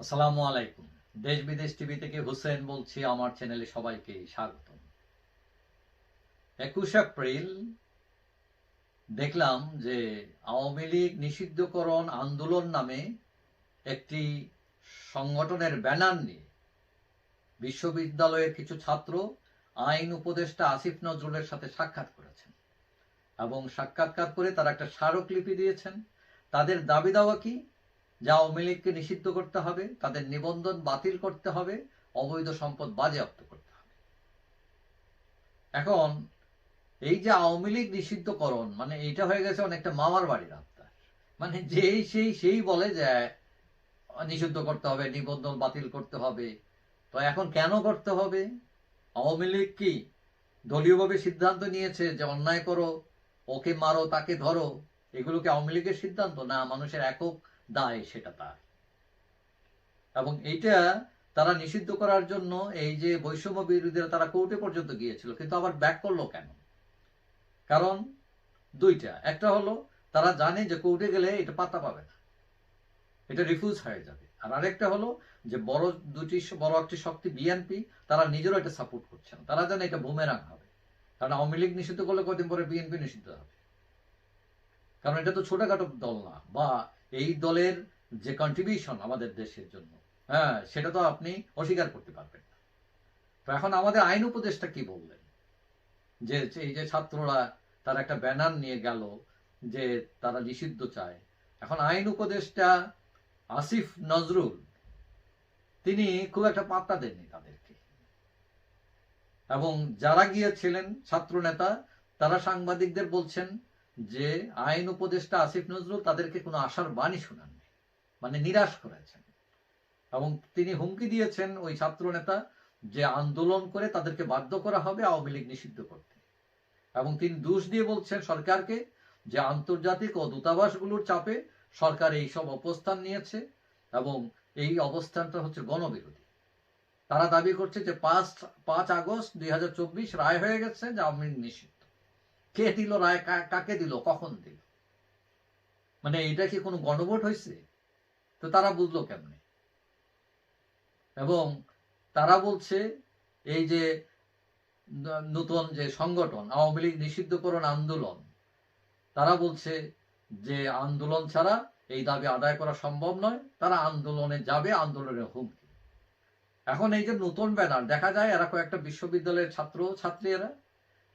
আসসালামু আলাইকুম। দেশ বিদেশ টিভি থেকে হুসেন বলছি, আমার চ্যানেলে সবাইকে স্বাগত একুশ এপ্রিল দেখলাম যে আওয়ামী লীগ নিষিদ্ধকরণ আন্দোলন নামে একটি সংগঠনের ব্যানার নিয়ে বিশ্ববিদ্যালয়ের কিছু ছাত্র আইন উপদেষ্টা আসিফ নজরুলের সাথে সাক্ষাৎ করেছেন এবং সাক্ষাৎকার করে তারা একটা স্মারকলিপি দিয়েছেন। তাদের দাবি দাওয়া কি? যে লীগকে নিষিদ্ধ করতে হবে, তাদের নিবন্ধন বাতিল করতে হবে, অবৈধ সম্পদ বাজেয়াপ্ত করতে হবে। এখন, এই যে আওয়ামী লীগ নিষিদ্ধকরণ মানে এইটা হয়ে গেছে অনেকটা মামার বাড়ির আত্মার মানে যেই, সেই সেই বলে যে, নিষিদ্ধ করতে হবে, নিবন্ধন বাতিল করতে হবে, তো এখন কেন করতে হবে? আওয়ামী লীগ কি দলীয়ভাবে সিদ্ধান্ত নিয়েছে যে অন্যায় করো, ওকে মারো, তাকে ধরো, এগুলো কি আওয়ামী লীগের সিদ্ধান্ত? না, মানুষের একক দায় সেটা তার। এবং এইটা তারা নিষিদ্ধ করার জন্য এই যে বৈষম্য বিরোধীরা তারা কোর্টে পর্যন্ত গিয়েছিল, কিন্তু আবার ব্যাক করল কেন? কারণ দুইটা, একটা হলো তারা জানে যে কোর্টে গেলে এটা পাতা পাবে না, এটা রিফিউজ হয়ে যাবে। আর আরেকটা হলো যে বড় দুটি, বড় একটি শক্তি বিএনপি তারা নিজেরও এটা সাপোর্ট করছে না। তারা জানে এটা বুমেরাং হবে। কারণ আওয়ামী লীগ নিষিদ্ধ করলে কদিন পরে বিএনপি নিষিদ্ধ হবে? কারণ এটা তো ছোটখাটো দল না, বা এই দলের যে কন্ট্রিবিউশন আমাদের দেশের জন্য হ্যাঁ সেটা তো আপনি অস্বীকার করতে পারবেন না। তো এখন আমাদের আইন উপদেষ্টা কি বললেন? যে এই যে ছাত্ররা, তারা একটা ব্যানার নিয়ে গেল যে তারা নিষিদ্ধ চায়। এখন আইন উপদেষ্টা আসিফ নজরুল, তিনি খুব একটা পাত্তা দেননি তাদেরকে। এবং যারা গিয়েছিলেন ছাত্র নেতা তারা সাংবাদিকদের বলছেন যে আইন উপদেষ্টা আসিফ নজরুল তাদেরকে কোনো আশার বাণী শোনাননি মানে নিরাশ করেছেন। এবং তিনি হুমকি দিয়েছেন ওই ছাত্র নেতা যে আন্দোলন করে তাদেরকে বাধ্য করা হবে আওয়ামী লীগ নিষিদ্ধ করতে। এবং তিনি দোষ দিয়ে বলছেন সরকারকে যে আন্তর্জাতিক ও দূতাবাসগুলোর চাপে সরকার এই সব অবস্থান নিয়েছে এবং এই অবস্থানটা হচ্ছে গণবিরোধী। তারা দাবি করছে যে পাঁচ পাঁচ আগস্ট দুই হাজার চব্বিশ রায় হয়ে গেছে যে আওয়ামী লীগ নিষিদ্ধ। কে দিল, রায় কাকে দিল, কখন দিল? মানে এটা কি কোনো গণভোট হয়েছে তো তারা বুঝলো কেমনে? এবং তারা বলছে, এই যে নতুন যে সংগঠন, আওয়ামী লীগ নিষিদ্ধকরণ আন্দোলন, তারা বলছে যে আন্দোলন ছাড়া এই দাবি আদায় করা সম্ভব নয়, তারা আন্দোলনে যাবে, আন্দোলনের হুমকি। এখন এই যে নতুন ব্যানার, দেখা যায় এরা কয়েকটা বিশ্ববিদ্যালয়ের ছাত্র ছাত্রী এরা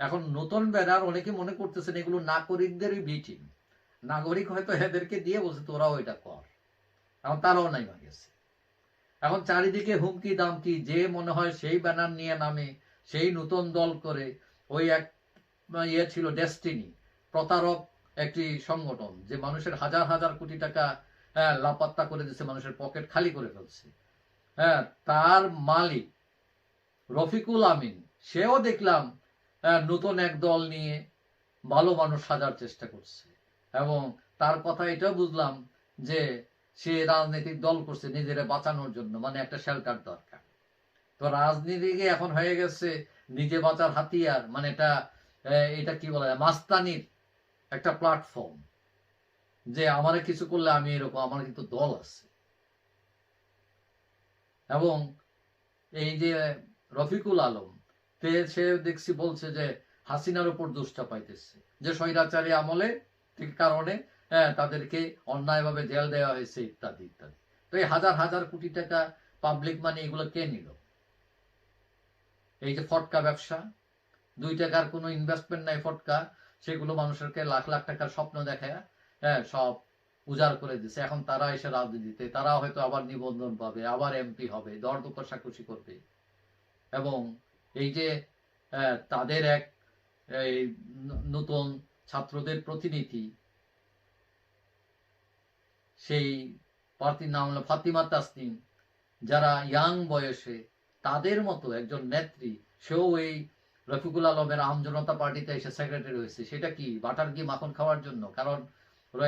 এখন নতুন ব্যানার অনেকে মনে করতেছেন এগুলো নাগরিকদেরই বিটিং নাগরিক হয়তো এদেরকে দিয়ে বলছে, তোরাও এটা কর। এখন তারাও নাই গেছে এখন চারিদিকে হুমকি দামকি, যে মনে হয় সেই ব্যানার নিয়ে নামে, সেই নতুন দল করে, ওই এক ইয়ে ছিল ডেস্টিনি প্রতারক একটি সংগঠন, যে মানুষের হাজার হাজার কোটি টাকা হ্যাঁ লাপাত্তা করে দিচ্ছে মানুষের পকেট খালি করে ফেলছে। হ্যাঁ তার মালিক রফিকুল আমিন, সেও দেখলাম নতুন এক দল নিয়ে ভালো মানুষ সাজার চেষ্টা করছে। এবং তার কথা এটাও বুঝলাম যে সে রাজনৈতিক দল করছে নিজেরা বাঁচানোর জন্য মানে একটা শেল্টার দরকার। তো রাজনীতিকে এখন হয়ে গেছে নিজে বাঁচার হাতিয়ার মানে এটা এটা কি বলা যায়, মাস্তানির একটা প্ল্যাটফর্ম যে আমার কিছু করলে আমি এরকম, আমার কিন্তু দল আছে। এবং এই যে রফিকুল আলম সে দেখছি বলছে যে হাসিনার উপর দোষটা পাইতেছে। যে স্বৈরাচারী আমলে কারণে হ্যাঁ তাদেরকে অন্যায়ভাবে জেল দেওয়া হয়েছে, ইত্যাদি ইত্যাদি। তো এই হাজার হাজার কোটি টাকা পাবলিক মানি এগুলো কে নিল? এই যে ফটকা ব্যবসা, দুই টাকার কোনো ইনভেস্টমেন্ট নাই ফটকা, সেগুলো মানুষেরকে লাখ লাখ টাকার স্বপ্ন দেখায় হ্যাঁ সব উজাড় করে দিছে। এখন তারা এসে রাজনীতিতে, তারা হয়তো আবার নিবন্ধন পাবে, আবার এমপি হবে দর কষাকষি করবে। এবং এই যে তাদের এক নতুন ছাত্রদের প্রতিনিধি, সেই প্রার্থীর নাম হলো ফাতিমা তাসনিম, যারা ইয়াং বয়সে তাদের মতো একজন নেত্রী, সেও এই রফিকুল আলমের আম জনতা পার্টিতে এসে সেক্রেটারি হয়েছে। সেটা কি, বাটার কি মাখন খাওয়ার জন্য? কারণ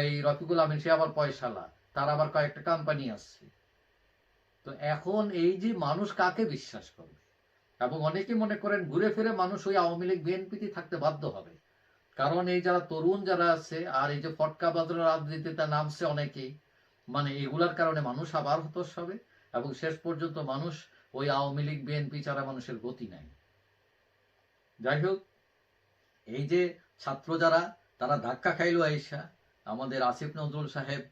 এই রফিকুল আমিন সে আবার পয়সালা, তার আবার কয়েকটা কোম্পানি আসছে তো এখন এই যে মানুষ কাকে বিশ্বাস করবে? এবং অনেকে মনে করেন ঘুরে ফিরে মানুষ ওই আওয়ামী লীগ বিএনপিতে থাকতে বাধ্য হবে। কারণ এই যারা তরুণ যারা আছে আর এই যে ফটকা বাজার রাজনীতিতে নামছে অনেকেই মানে এগুলার কারণে মানুষ আবার হতস হবে এবং শেষ পর্যন্ত মানুষ ওই আওয়ামী লীগ, বিএনপি ছাড়া মানুষের গতি নাই। যাই হোক, এই যে ছাত্র যারা, তারা ধাক্কা খাইলো আইসা, আমাদের আসিফ নজরুল সাহেব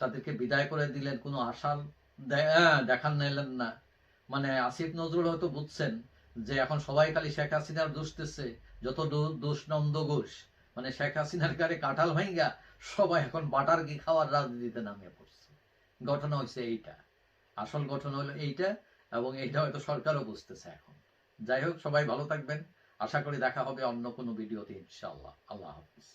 তাদেরকে বিদায় করে দিলেন, কোনো আশা দেখান নিলেন না। মানে আসিফ নজরুল হয়তো বুঝছেন যে এখন সবাই খালি শেখ হাসিনার দোষতেছে যত দোষ নন্দ ঘোষ মানে শেখ হাসিনার গাড়ি কাঁঠাল ভাঙ্গা সবাই এখন বাটার কি খাওয়ার রাজনীতিতে নামিয়ে পড়ছে। ঘটনা হচ্ছে এইটা। আসল ঘটনা হলো এইটা এবং এইটা হয়তো সরকারও বুঝতেছে এখন। যাই হোক, সবাই ভালো থাকবেন। আশা করি দেখা হবে অন্য কোনো ভিডিওতে, ইনশাআল্লাহ। আল্লাহ হাফিজ।